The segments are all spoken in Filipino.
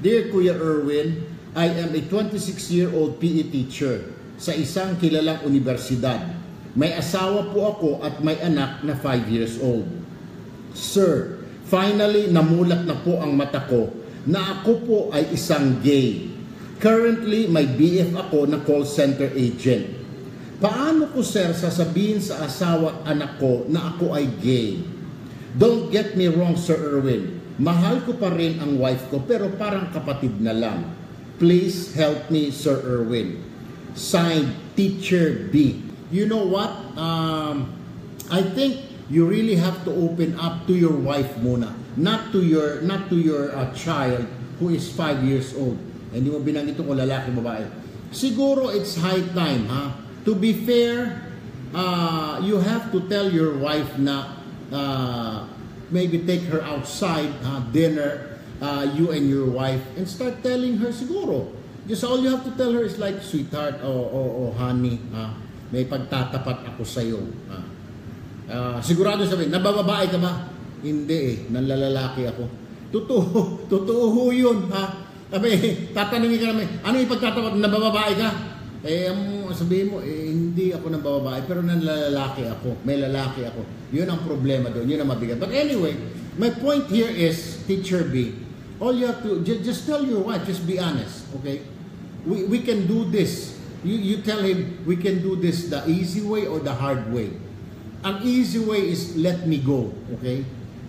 Dear Kuya Erwin, I am a 26-year-old PE teacher sa isang kilalang universidad. May asawa po ako at may anak na 5 years old. Sir, finally namulat na po ang mata ko na ako po ay isang gay. Currently, may BF ako na call center agent. Paano ko sir sasabihin sa asawa at anak ko na ako ay gay? Don't get me wrong, Sir Erwin. Mahal ko pa rin ang wife ko pero parang kapatid na lang. Please help me, Sir Erwin. Signed, Teacher B. You know what? Um, I think you really have to open up to your wife muna. Not to your, not to your uh, child who is 5 years old. Hindi mo binanggit kung lalaki, babae. Siguro it's high time, ha? To be fair, uh, you have to tell your wife na uh, maybe take her outside, uh, dinner, uh, you and your wife, and start telling her siguro. Just all you have to tell her is like, sweetheart, oh, oh, oh, honey, uh, may pagtatapat ako sa iyo. Uh, uh, sigurado sabihin, nabababae ka ba? Hindi eh, nanlalalaki ako. Totoo, totoo ho yun. Ha? Sabi, tatanungin ka namin, ano yung pagtatapat, nabababae ka? Eh, ang sabihin mo, eh, hindi ako ng babae, pero nanlalaki ako. May lalaki ako. Yun ang problema doon. Yun ang mabigat. But anyway, my point here is, Teacher B, all you have to, just, just tell your wife, just be honest, okay? We, we can do this. You, you tell him, we can do this the easy way or the hard way. Ang easy way is, let me go, okay?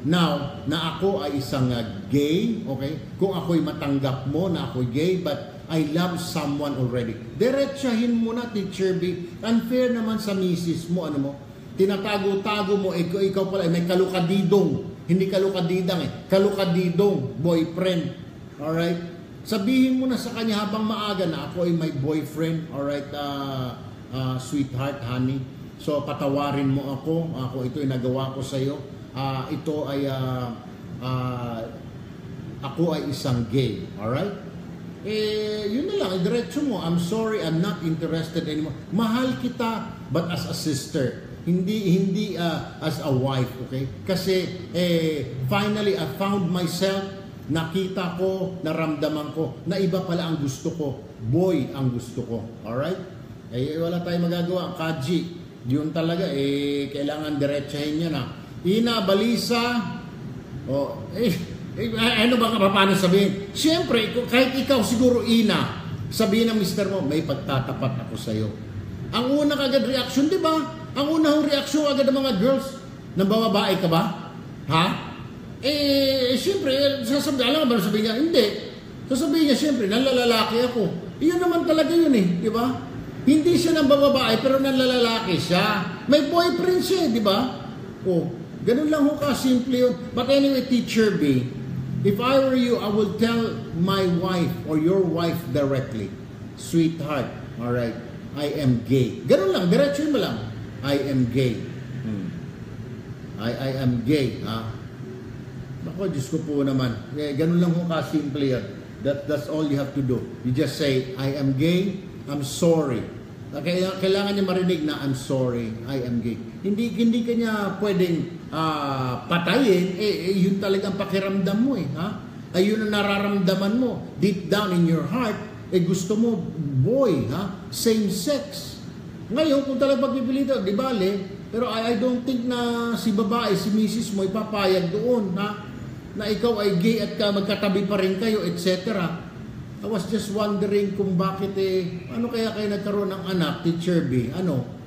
Now, na ako ay isang uh, gay, okay? Kung ako'y matanggap mo na ako'y gay, but I love someone already. Diretsahin mo na, Teacher B. Unfair naman sa misis mo, ano mo. Tinatago-tago mo, ikaw, ikaw pala, may kalukadidong. Hindi kalukadidang eh. Kalukadidong, boyfriend. Alright? Sabihin mo na sa kanya habang maaga na ako ay may boyfriend. Alright, uh, uh, sweetheart, honey. So, patawarin mo ako. Ako, ito ay nagawa ko sa iyo. Uh, ito ay, uh, uh, ako ay isang gay. Alright? eh, yun na lang, diretso mo, I'm sorry, I'm not interested anymore. Mahal kita, but as a sister. Hindi, hindi uh, as a wife, okay? Kasi, eh, finally, I found myself, nakita ko, naramdaman ko, na iba pala ang gusto ko. Boy ang gusto ko. Alright? Eh, wala tayong magagawa. Kaji, yun talaga, eh, kailangan diretsahin niya na. Ina, balisa, oh, eh, eh, ano ba paano sabihin? Siyempre, kahit ikaw siguro ina, sabihin ng mister mo, may pagtatapat ako sa iyo. Ang una kagad reaction, di ba? Ang una hong reaction agad ng mga girls, nang bababae ka ba? Ha? Eh, siyempre, sasabihin, alam ba sabihin niya? Hindi. Sasabihin niya, siyempre, nanlalalaki ako. Iyon naman talaga yun eh, di ba? Hindi siya nang bababae, pero nanlalalaki siya. May boyfriend siya, di ba? Oh, ganun lang ho ka, simple yun. But anyway, teacher B, If I were you, I will tell my wife or your wife directly, Sweetheart, all right, I am gay. Ganun lang, diretso mo lang. I am gay. Hmm. I, I am gay. Ha? Ako, Diyos ko po naman. Eh, ganun lang ho ka-simple yan. That, that's all you have to do. You just say, I am gay, I'm sorry. Kaya kailangan niya marinig na I'm sorry, I am gay. Hindi hindi kanya pwedeng uh, patayin, eh, eh yun talagang pakiramdam mo eh, ha? Ayun ang nararamdaman mo deep down in your heart, eh gusto mo boy, ha? Same sex. Ngayon, kung talagang pagpipilitan, di bale, pero I, I don't think na si babae, si misis mo ipapayag doon, ha? Na ikaw ay gay at ka, magkatabi pa rin kayo, etc. I was just wondering kung bakit eh, ano kaya kayo nagkaroon ng anak, Teacher B? Ano?